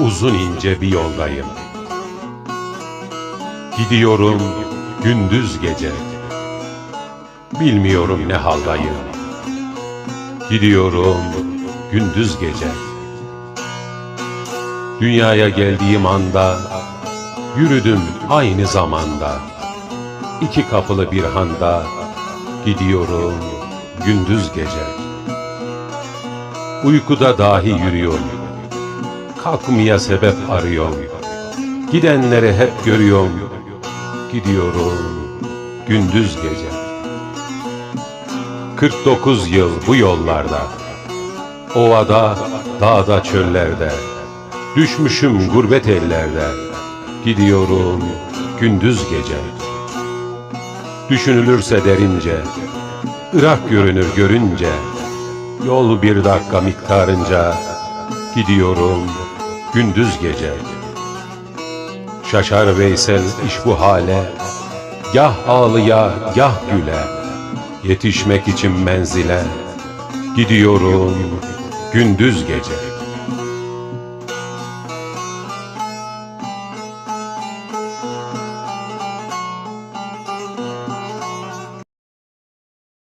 uzun ince bir yoldayım. Gidiyorum gündüz gece. Bilmiyorum ne haldayım. Gidiyorum gündüz gece. Dünyaya geldiğim anda yürüdüm aynı zamanda. İki kapılı bir handa gidiyorum gündüz gece. Uykuda dahi yürüyorum. Kalkmaya sebep arıyorum. Gidenleri hep görüyorum. Gidiyorum gündüz gece. 49 yıl bu yollarda. Ovada, dağda, çöllerde. Düşmüşüm gurbet ellerde. Gidiyorum gündüz gece. Düşünülürse derince, Irak görünür görünce, Yol bir dakika miktarınca, Gidiyorum gündüz gece. Şaşar Veysel iş bu hale, Gah ağlıya, gah güle, Yetişmek için menzile, Gidiyorum gündüz gece.